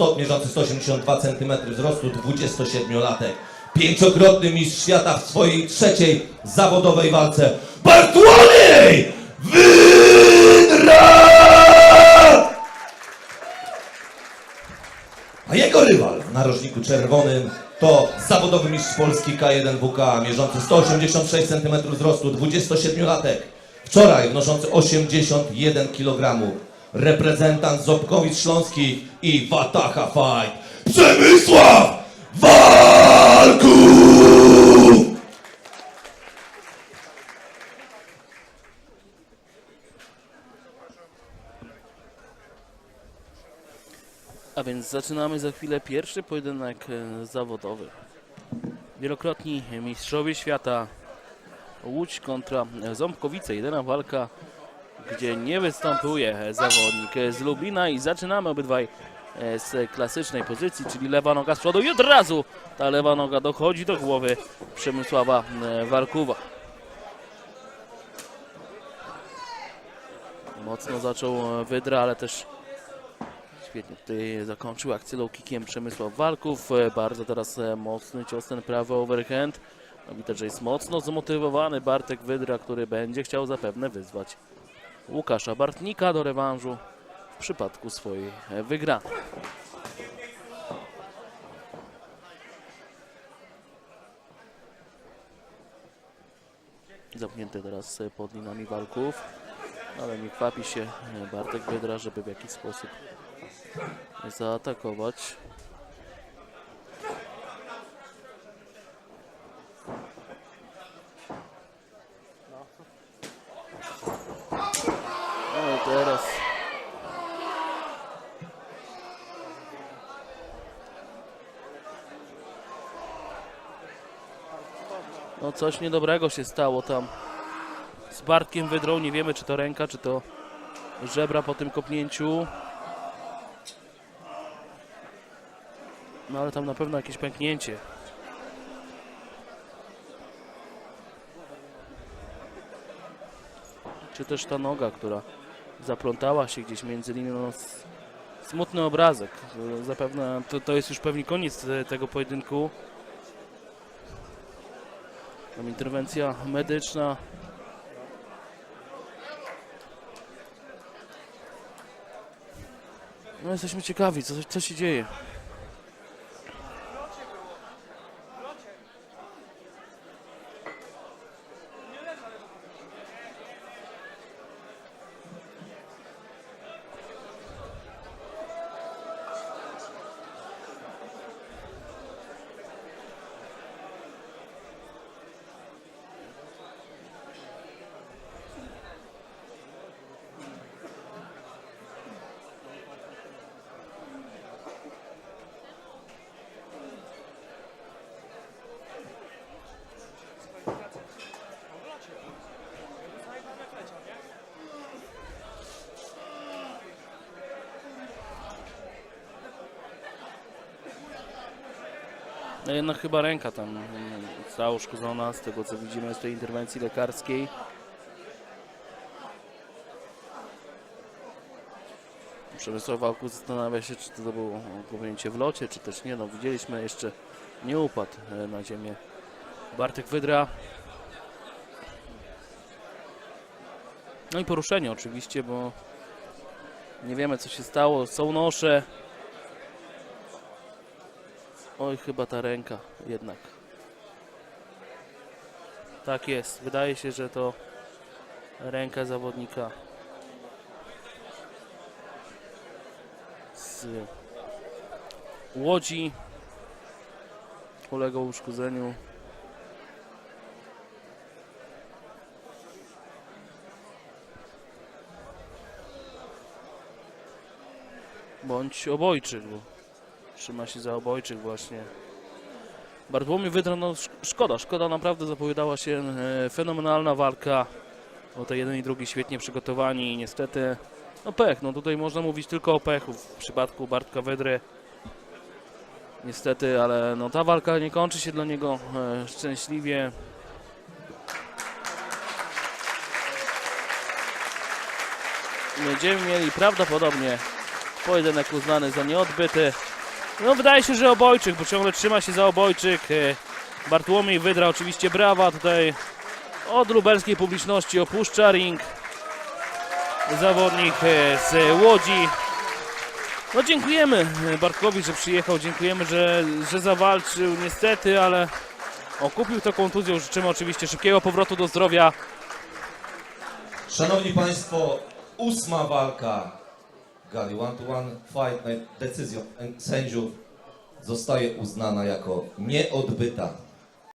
100, mierzący 182 cm wzrostu, 27-latek. Pięciokrotny mistrz świata w swojej trzeciej zawodowej walce. Bartłomiej Wydra! A jego rywal w narożniku czerwonym to zawodowy mistrz Polski K1WK, mierzący 186 cm wzrostu, 27-latek. Wczoraj wnoszący 81 kg. Reprezentant Ząbkowic Śląskich i Wataha Fight. Przemysław Walków! A więc zaczynamy za chwilę pierwszy pojedynek e, zawodowy. Wielokrotni mistrzowie świata Łódź kontra Ząbkowice. Jedyna walka, gdzie nie występuje zawodnik z Lublina i zaczynamy obydwaj e, z klasycznej pozycji, czyli lewa noga z przodu i od razu ta lewa noga dochodzi do głowy Przemysława e, Warkuwa. Mocno zaczął e, Wydra, ale też Świetnie tutaj zakończył akcję low kickiem Przemysław Walków. E, Bardzo teraz mocny cios ten prawy overhand. No, widać, że jest mocno zmotywowany Bartek Wydra, który będzie chciał zapewne wyzwać Łukasza Bartnika do rewanżu w przypadku swojej e, wygranej. Zamknięty teraz e, pod linami walków, ale nie kwapi się e, Bartek Wydra, żeby w jakiś sposób zaatakować. Teraz No coś niedobrego się stało tam z Bartkiem Wydrą. Nie wiemy czy to ręka, czy to żebra po tym kopnięciu. No ale tam na pewno jakieś pęknięcie. Czy też ta noga, która zaplątała się gdzieś między linią. No, smutny obrazek. Zapewne to, to jest już pewnie koniec e, tego pojedynku. Tam interwencja medyczna. No jesteśmy ciekawi, co, co się dzieje. No jednak chyba ręka tam mm, została uszkodzona z tego co widzimy z tej interwencji lekarskiej. Przemysław Wałku zastanawia się, czy to było kopnięcie w locie, czy też nie. No widzieliśmy jeszcze nie upadł e, na ziemię Bartek Wydra. No i poruszenie oczywiście, bo nie wiemy co się stało. Są nosze. Oj, chyba ta ręka jednak. Tak jest. Wydaje się, że to ręka zawodnika z Łodzi uległ uszkodzeniu. Bądź obojczyk, bo trzyma się za obojczyk właśnie. Bartłomiej Wydra, no sz- szkoda, szkoda naprawdę zapowiadała się e, fenomenalna walka. O te jeden i drugi świetnie przygotowani i niestety no pech, no tutaj można mówić tylko o pechu w przypadku Bartka Wydry. Niestety, ale no ta walka nie kończy się dla niego e, szczęśliwie. Będziemy mieli prawdopodobnie Pojedynek uznany za nieodbyty. No wydaje się, że obojczyk, bo ciągle trzyma się za obojczyk. E, Bartłomiej Wydra oczywiście brawa tutaj od lubelskiej publiczności opuszcza ring. Zawodnik e, z Łodzi. No dziękujemy e, Bartkowi, że przyjechał, dziękujemy, że, że zawalczył niestety, ale okupił to kontuzją. Życzymy oczywiście szybkiego powrotu do zdrowia. Szanowni Państwo, ósma walka gali one to one fight decyzją sędziów zostaje uznana jako nieodbyta.